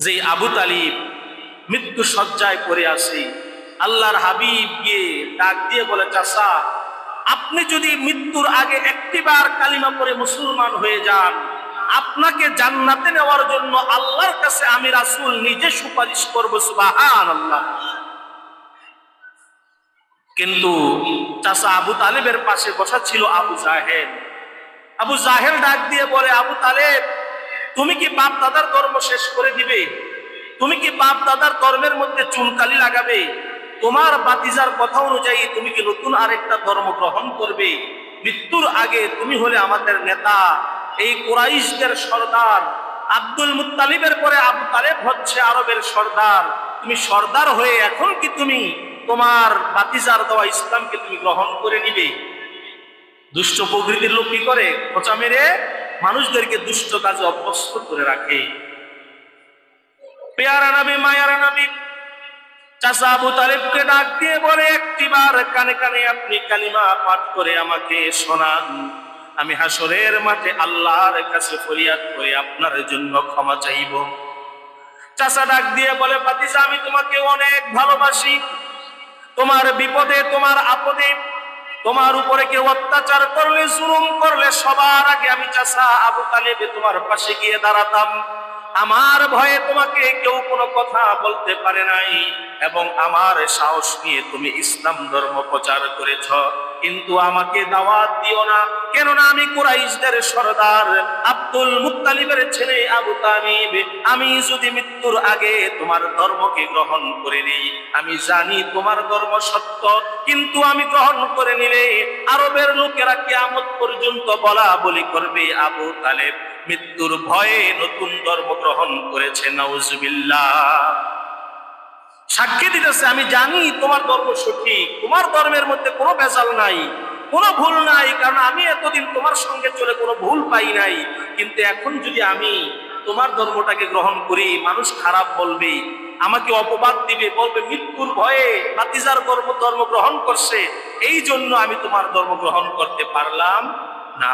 যে আবু তালিব মৃত্যু সজ্জায় পড়ে আসে আল্লাহর হাবিব গিয়ে ডাক দিয়ে বলে চাষা আপনি যদি মৃত্যুর আগে একটিবার কালিমা পরে মুসলমান হয়ে যান, আপনাকে জান্নাতে নেওয়ার জন্য আল্লাহর কাছে আমি রাসুল নিজে সুপারিশ করব সুবাহান আল্লাহ কিন্তু চাষা আবু তালেবের পাশে বসা ছিল আবু জাহেদ আবু জাহেল ডাক দিয়ে বলে, আবু তালেব তুমি কি বাপ দাদার কর্ম শেষ করে দিবে? তুমি কি বাপ দাদার কর্মের মধ্যে চুনকালি লাগাবে? তোমার বাতিজার কথা অনুযায়ী তুমি কি নতুন আরেকটা ধর্ম গ্রহণ করবে? মৃত্যুর আগে তুমি হলে আমাদের নেতা। এই কোরাইশদের সর্দার। আব্দুল মুত্তালিবের পরে আবু তালেব হচ্ছে আরবের সর্দার। তুমি সর্দার হয়ে এখন কি তুমি? তোমার বাতিজার দেওয়া ইসলামকে তুমি গ্রহণ করে নিবে। দুষ্ট প্রকৃতির লোক কি করে? খোঁচা মেরে মানুষদেরকে দুষ্ট কাজে অভ্যস্ত করে রাখে। পেয়ারা নবী, মায়ারা নবী চাষা আবু তালেবকে ডাক দিয়ে বলে, একটিবার কানে কানে আপনি কালিমা পাঠ করে আমাকে শোনান। আমি হাসরের মাঠে আল্লাহর কাছে ফরিয়াদ করে আপনার জন্য ক্ষমা চাইব। চাষা ডাক দিয়ে বলে পাতিসা আমি তোমাকে অনেক ভালোবাসি। তোমার বিপদে, তোমার আপদে তোমার উপরে কেউ অত্যাচার করলে, জুলুম করলে, সবার আগে আমি চাষা আবু তালেবে তোমার পাশে গিয়ে দাঁড়াতাম। আমার ভয়ে তোমাকে কেউ কোনো কথা বলতে পারে নাই এবং আমার সাহস নিয়ে তুমি ইসলাম ধর্ম প্রচার করেছ। কিন্তু আমাকে দাওয়াত দিও না কেননা আমি কুরাইশদের সর্দার আব্দুল মুত্তালিবের ছেলে আবু তালিব। আমি যদি মৃত্যুর আগে তোমার ধর্মকে গ্রহণ করে নেই, আমি জানি তোমার ধর্ম সত্য, কিন্তু আমি গ্রহণ করে নিলে আরবের লোকেরা কিয়ামত পর্যন্ত বলা বলি করবে আবু তালেব। মৃত্যুর ভয়ে নতুন ধর্ম গ্রহণ করেছে, নাউজুবিল্লাহ। সাক্ষী দিতেছে, আমি জানি তোমার ধর্ম সঠিক, তোমার ধর্মের মধ্যে কোনো বেজাল নাই। কোনো ভুল নাই, কারণ আমি এতদিন তোমার সঙ্গে চলে কোনো ভুল পাই নাই। কিন্তু এখন যদি আমি তোমার ধর্মটাকে গ্রহণ করি, মানুষ খারাপ বলবে, আমাকে অপবাদ দিবে, বলবে, মৃত্যুর ভয়ে বাতিজার ধর্ম ধর্ম গ্রহণ করছে, এই জন্য আমি তোমার ধর্ম গ্রহণ করতে পারলাম না।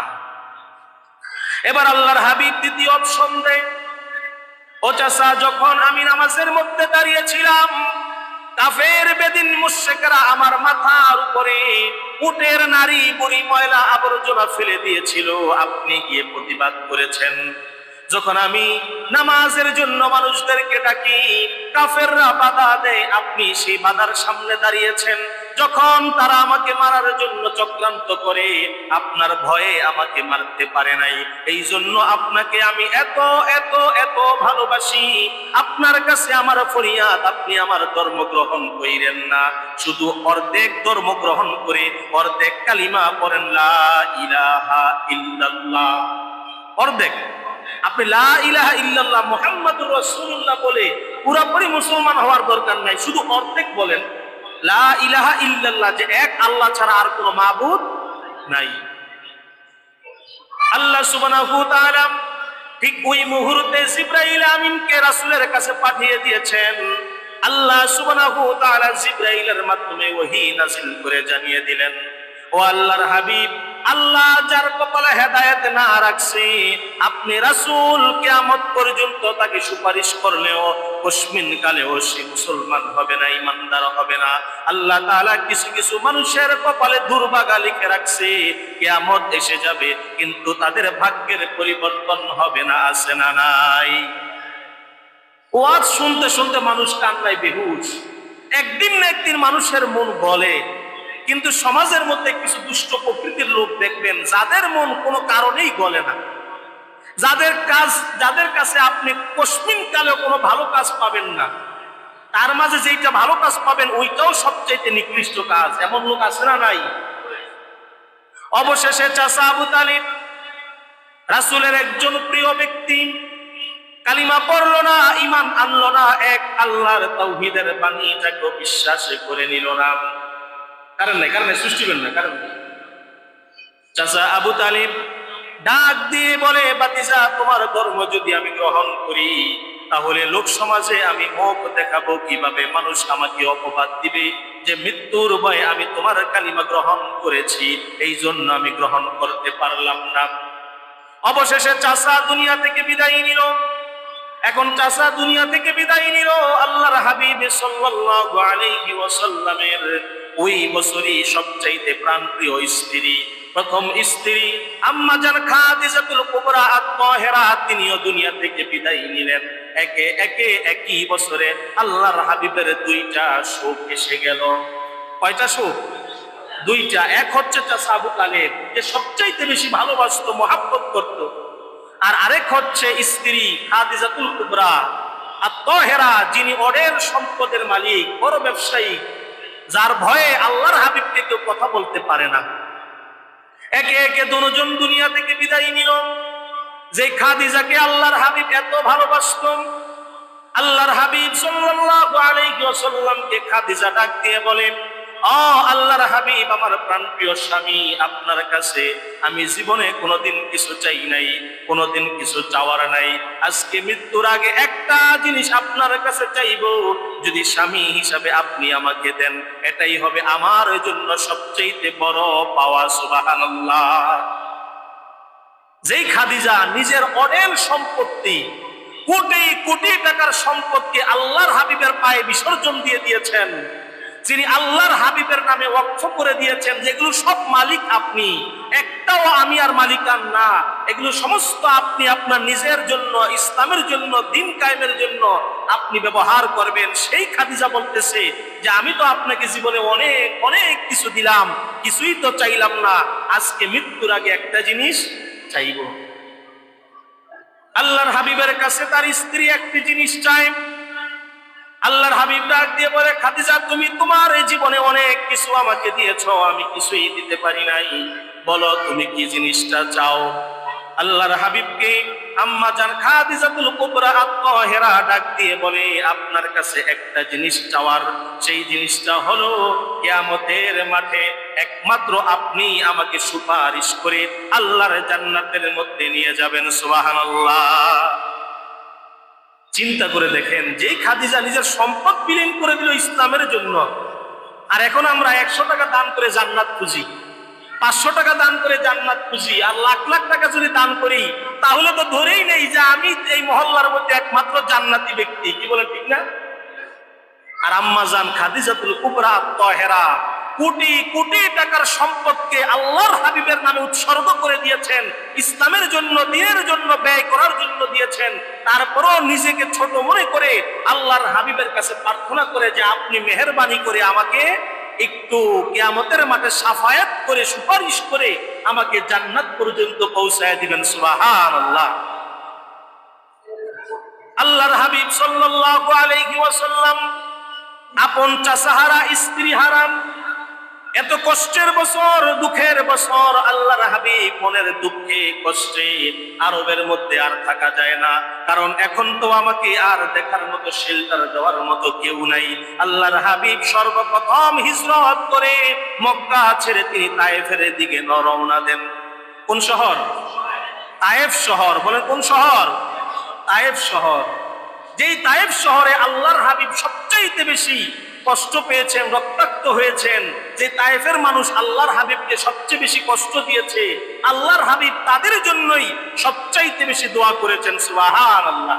এবার আল্লাহর হাবিব দ্বিতীয় অপশন দেয়। ও চাষা যখন আমি নামাজের মধ্যে দাঁড়িয়েছিলাম, কাফের বেদিন মুশেকরা আমার মাথার উপরে উটের নারী বুড়ি ময়লা আবর্জনা ফেলে দিয়েছিল। আপনি গিয়ে প্রতিবাদ করেছেন। যখন আমি নামাজের জন্য মানুষদেরকে ডাকি, কাফেররা বাধা দেয়, আপনি সেই বাধার সামনে দাঁড়িয়েছেন। যখন তারা আমাকে মারার জন্য চক্রান্ত করে, আপনার ভয়ে আমাকে মারতে পারে নাই। এই জন্য আপনাকে আমি এত এত এত ভালোবাসি। আপনার কাছে আমার ফরিয়াদ, আপনি আমার ধর্ম গ্রহণ করিলেন না। শুধু অর্ধেক ধর্ম গ্রহণ করে অর্ধেক কালিমা পড়েন, লা ইলাহা ইল্লাল্লাহ। অর্ধেক। আপনি লা ইলাহা ইল্লাল্লাহ মুহাম্মাদুর রাসূলুল্লাহ বলে পুরোপুরি মুসলমান হওয়ার দরকার নাই। শুধু অর্ধেক বলেন। লা ইলাহা ইল্লাল্লাহ, যে এক আল্লাহ ছাড়া আর কোনো মাবুদ নাই। আল্লাহ সুবহানাহু তাআলা ঠিক ওই মুহূর্তে জিব্রাইল আমিনকে রাসূলের কাছে পাঠিয়ে দিয়েছেন। আল্লাহ সুবহানাহু তাআলা জিব্রাইলের মাধ্যমে ওহী নাযিল করে জানিয়ে দিলেন, ও আল্লাহর হাবিব আল্লাহ যার কপালে হেদায়েত না রাখছে, আপনি রাসূল কিয়ামত পর্যন্ত তাকে সুপারিশ করলেও কসমিন কালেও সে মুসলমান হবে না ইমানদার হবে না। আল্লাহ তাআলা কিছু কিছু মানুষের কপালে দুর্ভাগা লিখে রাখছে, কিয়ামত এসে যাবে, কিন্তু তাদের ভাগ্যের পরিবর্তন হবে না, আছে না নাই। ওয়াজ শুনতে শুনতে মানুষ কান্নায় বেহুশ। একদিন না একদিন মানুষের মন বলে কিন্তু সমাজের মধ্যে কিছু দুষ্ট প্রকৃতির লোক দেখবেন, যাদের মন কোনো কারণেই গলে না। যাদের কাজ, যাদের কাছে আপনি কসমিন কালে কোনো ভালো কাজ পাবেন না, তার মাঝে যেইটা ভালো কাজ পাবেন, ওইটাও সবচাইতে নিকৃষ্ট কাজ। এমন লোক আছে না নাই? অবশেষে চাষা আবু তালিব রাসুলের একজন প্রিয় ব্যক্তি কালিমা পড়ল না ইমান আনলো না, এক আল্লাহর তৌহিদের বাণী যাকে বিশ্বাস করে নিল না। কারণ নাই, কারণ সৃষ্টি করেন না, কারণ চাচা আবু তালিব ডাক দিয়ে বলে, বাতিজা, তোমার ধর্ম যদি আমি গ্রহণ করি, তাহলে লোক সমাজে আমি মুখ দেখাবো কীভাবে মানুষ আমাকে অপবাদ দিবে। যে মৃত্যুর ভয়ে আমি তোমার কালিমা গ্রহণ করেছি, এই জন্য আমি গ্রহণ করতে পারলাম না। অবশেষে চাষা দুনিয়া থেকে বিদায় নিল। এখন চাষা দুনিয়া থেকে বিদায় নিল আল্লাহর হাবিব সাল্লাল্লাহু আলাইহি ওয়াসাল্লামের। ওই বছরই সবচাইতে প্রাণপ্রিয় স্ত্রী। প্রথম স্ত্রী আম্মা জান খাদিজাতুল কুবরা আত-তাহেরা তিনিও দুনিয়া থেকে বিদায় নিলেন। একে একে একই বছরে আল্লাহর হাবিবের দুইটা শোক এসে গেল। কয়টা শোক? দুইটা। এক হচ্ছে চাষা আবু তালেব, যে সবচাইতে বেশি ভালোবাসতো, মহাব্বত করতো। আর আরেক হচ্ছে স্ত্রী খাদিজাতুল কুবরা আর তহেরা, যিনি অডের সম্পদের মালিক, বড় ব্যবসায়ী যার ভয়ে আল্লাহর হাবিবকে কেউ কথা বলতে পারে না। একে একে দুজন দুনিয়া থেকে বিদায় নিল। যে খাদিজাকে আল্লাহর হাবিব এত ভালোবাসত, আল্লাহর হাবিব সাল্লাল্লাহু আলাইহি ওয়াসাল্লামকে খাদিজা ডাক দিয়ে বলেন আল্লাহর হাবিব, আমার প্রাণপ্রিয় স্বামী, আপনার কাছে আমি জীবনে কোনোদিন কিছু চাই নাই, কোনোদিন কিছু চাওয়ার নাই। আজকে মৃত্যুর আগে একটা জিনিস আপনার কাছে চাইব, যদি স্বামী হিসাবে আপনি আমাকে দেন, এটাই হবে আমার জন্য সবচেয়ে বড় পাওয়া, সুবহানাল্লাহ। যেই খাদিজা নিজের অনেক সম্পত্তি, কোটি কোটি টাকার সম্পত্তি আল্লাহর হাবিবের পায়ে বিসর্জন দিয়ে দিয়েছেন যিনি আল্লাহর হাবিবের নামে ওয়াকফ করে দিয়েছেন, যেগুলো সব মালিক আপনি, একটাও আমি আর মালিকান না। এগুলো সমস্ত আপনি আপনার নিজের জন্য, ইসলামের জন্য, দিন কায়েমের জন্য আপনি ব্যবহার করবেন। সেই খাদিজা বলতেছে যে, আমি তো আপনাকে জীবনে অনেক অনেক কিছু দিলাম, কিছুই তো চাইলাম না। আজকে মৃত্যুর আগে একটা জিনিস চাইব। আল্লাহর হাবিবের কাছে তার স্ত্রী একটি জিনিস চায়। আল্লাহর হাবিব ডাক দিয়ে বলে, খাদিজা, তুমি তোমার এই জীবনে অনেক কিছু আমাকে দিয়েছ, আমি কিছুই দিতে পারি নাই। বলো, তুমি কি জিনিসটা চাও? আল্লাহর হাবিবকে আম্মা জান খাদিজাতুল কুবরা আত-তাহেরা ডাক দিয়ে বলে, আপনার কাছে একটা জিনিস চাওয়ার, সেই জিনিসটা হলো কিয়ামতের মাঠে একমাত্র আপনি আমাকে সুপারিশ করে আল্লাহর জান্নাতের মধ্যে নিয়ে যাবেন, সুবহানাল্লাহ। চিন্তা করে দেখেন যেই খাদিজা নিজের সম্পদ বিলীন করে দিল ইসলামের জন্য, আর এখন আমরা একশো টাকা দান করে জান্নাত খুঁজি, পাঁচশো টাকা দান করে জান্নাত খুঁজি, আর লাখ লাখ টাকা যদি দান করি, তাহলে তো ধরেই নেই যে আমি এই মহল্লার মধ্যে একমাত্র জান্নাতি ব্যক্তি, কি বলেন ঠিক না? আর আম্মা জান খাদিজাতুল কুবরা, তহেরা কোটি কোটি টাকার সম্পদকে আল্লাহর হাবিবের নামে উৎসর্গ করে দিয়েছেন, ইসলামের জন্য, দিনের জন্য, ব্যয় করার জন্য দিয়েছেন। তারপরও নিজেকে ছোট মনে করে আল্লাহর হাবিবের কাছে প্রার্থনা করে যে আপনি মেহরবানি করে আমাকে একটু কেয়ামতের মাঠে সাফায়াত করে, সুপারিশ করে আমাকে জান্নাত পর্যন্ত পৌঁছায় দিবেন সুবাহান আল্লাহ আল্লাহর হাবিব সাল্লাল্লাহু আলাইহি ওয়াসাল্লাম আপন চাচাহারা স্ত্রী হারাম এত কষ্টের বছর, দুঃখের বছর, আল্লাহর হাবিব মনের দুঃখে কষ্টে আরবের মধ্যে আর থাকা যায় না। কারণ এখন তো আমাকে আর দেখার মতো শেল্টার দেওয়ার মতো কেউ নাই। আল্লাহর হাবিব সর্বপ্রথম হিজরত করে মক্কা ছেড়ে তিনি তায়েফের দিকে রওনা দেন। কোন শহর? তায়েফ শহর। বলেন কোন শহর? তায়েফ শহর। যেই তায়েফ শহরে আল্লাহর হাবিব সবচাইতে বেশি কষ্ট পেয়েছেন, রক্তাক্ত হয়েছেন, যে তায়েফের মানুষ আল্লাহর হাবিবকে সবচেয়ে বেশি কষ্ট দিয়েছে, আল্লাহর হাবিব তাদের জন্যই সবচাইতে বেশি দোয়া করেছেন সুবাহান আল্লাহ